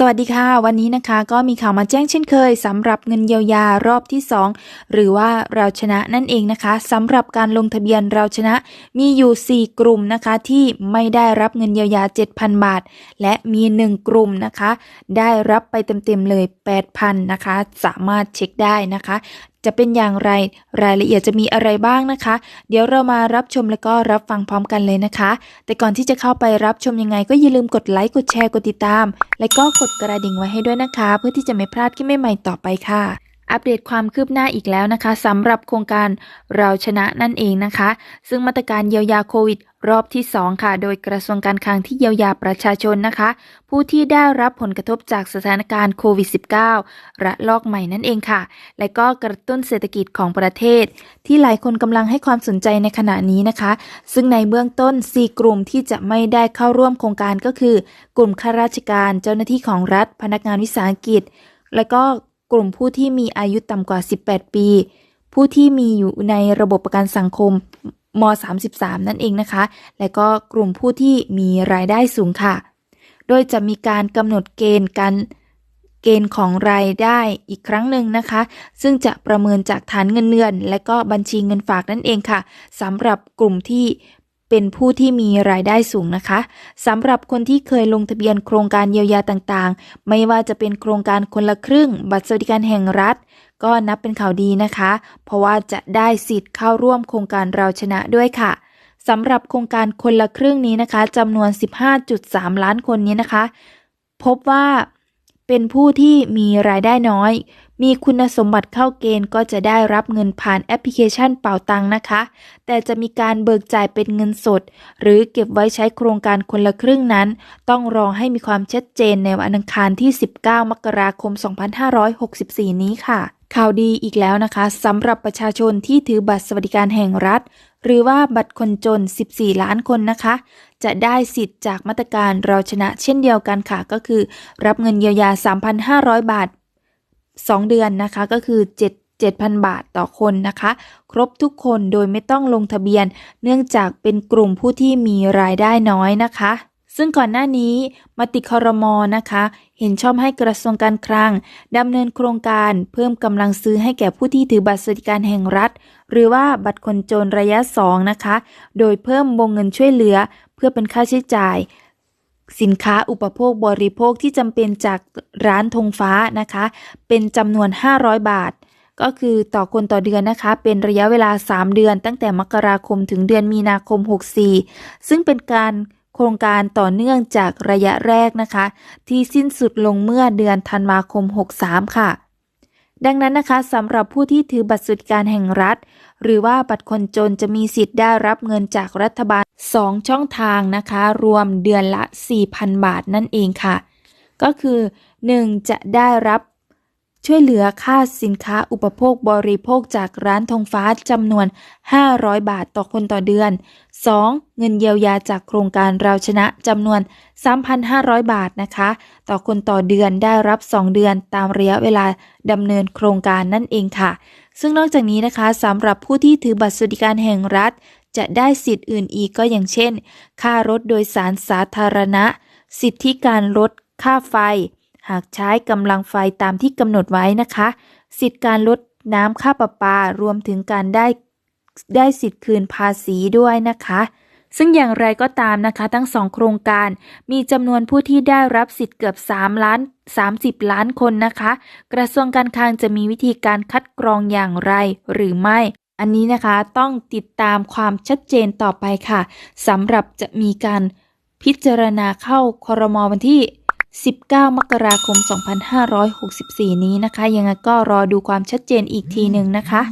สวัสดีค่ะ วันนี้นะคะก็มีข่าวมาแจ้งเช่นเคยสำหรับเงินเยียวยารอบที่ 2 หรือว่าเราชนะนั่นเองนะคะสำหรับการลงทะเบียนเราชนะมีอยู่ 4 กลุ่มนะคะที่ไม่ได้รับเงินเยียวยา 7,000 บาท และมี 1 กลุ่มนะคะ ได้รับไปเต็มๆเลย 8,000นะคะสามารถเช็คได้นะคะ จะเป็นอย่างไรรายละเอียดจะมีอะไรบ้างนะคะ เดี๋ยวเรามารับชมแล้วก็รับฟังพร้อมกันเลยนะคะ แต่ก่อนที่จะเข้าไปรับชมยังไง ก็อย่าลืมกดไลค์กดแชร์กดติดตาม และก็กดกระดิ่งไว้ให้ด้วยนะคะ เพื่อที่จะไม่พลาดคลิปใหม่ๆต่อไปค่ะ อัปเดตความคืบหน้าอีกแล้วนะคะสำหรับโครงการเราชนะนั่นเองนะคะ ซึ่งมาตรการเยียวยาโควิด รอบที่ 2 ค่ะ โดยกระทรวงการคลังที่เยียวยาประชาชนนะคะ ผู้ที่ได้รับผลกระทบจากสถานการณ์โควิด -19 ระลอกใหม่นั่นเองค่ะ และก็กระตุ้นเศรษฐกิจของประเทศ ที่หลายคนกำลังให้ความสนใจในขณะนี้นะคะ ซึ่งในเบื้องต้น 4 กลุ่มที่จะไม่ได้เข้าร่วมโครงการก็คือ กลุ่มข้าราชการเจ้าหน้าที่ของรัฐ พนักงานวิสาหกิจ และก็กลุ่มผู้ที่มีอายุต่ำกว่า 18 ปี ผู้ที่มีอยู่ในระบบประกันสังคม ม 33 นั่นเองนะคะ และก็กลุ่มผู้ที่มีรายได้สูงค่ะ โดยจะมีการกำหนดเกณฑ์การเกณฑ์ของรายได้อีกครั้งหนึ่งนะคะ ซึ่งจะประเมินจากฐานเงินเดือน และก็บัญชีเงินฝากนั่นเองค่ะสำหรับกลุ่มที่ เป็นผู้ที่มีรายได้สูงนะคะสำหรับคนที่เคยลงทะเบียนโครงการเยียวยาต่างๆ ไม่ว่าจะเป็นโครงการคนละครึ่ง บัตรสวัสดิการแห่งรัฐ ก็นับเป็นข่าวดีนะคะ เพราะว่าจะได้สิทธิ์เข้าร่วมโครงการเราชนะด้วยค่ะสำหรับโครงการคนละครึ่งนี้นะคะจำนวน 15.3 ล้านคนนี้นะคะ พบว่า เป็นผู้ที่มีรายได้น้อย มีคุณสมบัติเข้าเกณฑ์ก็จะได้รับเงินผ่านแอปพลิเคชันเป่าตังนะคะ แต่จะมีการเบิกจ่ายเป็นเงินสด หรือเก็บไว้ใช้โครงการคนละครึ่งนั้น ต้องรอให้มีความชัดเจนในวันอังคารที่ 19 มกราคม 2564 นี้ค่ะ ข่าวดีอีกแล้วนะคะสำหรับประชาชนที่ถือบัตรสวัสดิการแห่งรัฐหรือว่าบัตรคนจน 14 ล้านคนนะคะ จะได้สิทธิ์จากมาตรการเราชนะเช่นเดียวกันค่ะ ก็คือ รับเงินเยียวยา 3,500 บาท 2 เดือนนะคะ ก็คือ 7 7,000 บาทต่อคนนะคะ ครบทุกคนโดยไม่ต้องลงทะเบียน เนื่องจากเป็นกลุ่มผู้ที่มีรายได้น้อยนะคะ ซึ่งก่อนหน้านี้มติคอรมอนะคะ เห็นชอบให้กระทรวงการคลังดำเนินโครงการเพิ่มกำลังซื้อให้แก่ผู้ที่ถือบัตรสวัสดิการแห่งรัฐ หรือว่าบัตรคนจนระยะ 2 นะคะ โดยเพิ่มวงเงินช่วยเหลือ เพื่อเป็นค่าใช้จ่าย สินค้าอุปโภคบริโภคที่จำเป็นจากร้านธงฟ้านะคะ เป็นจำนวน 500 บาท ก็คือต่อคนต่อเดือนนะคะ เป็นระยะเวลา 3 เดือน ตั้งแต่มกราคมถึงเดือนมีนาคม 64 ซึ่งเป็นการโครงการต่อเนื่องจากระยะแรกนะคะ ที่สิ้นสุดลงเมื่อเดือนธันวาคม 63 ค่ะ ดังนั้นนะคะสำหรับผู้ที่ถือบัตรสวัสดิการแห่งรัฐ หรือว่าบัตรคนจนจะมีสิทธิ์ได้รับเงินจากรัฐบาล 2 ช่องทางนะคะ รวมเดือนละ 4,000 บาทนั่นเองค่ะ ก็คือ 1. จะได้รับ ช่วยเหลือค่าสินค้าอุปโภคบริโภคจากร้านธงฟ้าจำนวน 500 บาทต่อคนต่อเดือน 2. เงินเยียวยาจากโครงการเราชนะจำนวน 3,500 บาทนะคะ ต่อคนต่อเดือนได้รับ 2 เดือนตามระยะเวลาดำเนินโครงการนั่นเองค่ะ ซึ่งนอกจากนี้นะคะสำหรับผู้ที่ถือบัตรสวัสดิการแห่งรัฐ จะได้สิทธิ์อื่นอีกก็อย่างเช่น ค่ารถโดยสารสาธารณะ สิทธิการลดค่าไฟ หากใช้กำลังไฟตามที่กำหนดไว้นะคะ สิทธิการลดน้ำค่าประปารวมถึงการได้ได้สิทธิ์คืนภาษีด้วยนะคะ ซึ่งอย่างไรก็ตามนะคะ ทั้งสองโครงการมีจำนวนผู้ที่ได้รับสิทธิ์เกือบ 3 ล้าน 30 ล้านคนนะคะ กระทรวงการคลังจะมีวิธีการคัดกรองอย่างไรหรือไม่ อันนี้นะคะต้องติดตามความชัดเจนต่อไปค่ะสำหรับจะมีการพิจารณาเข้าคอรมอวันที่ 19 มกราคม 2564 นี้นะคะ ยังไงก็รอดูความชัดเจนอีกทีหนึ่งนะคะ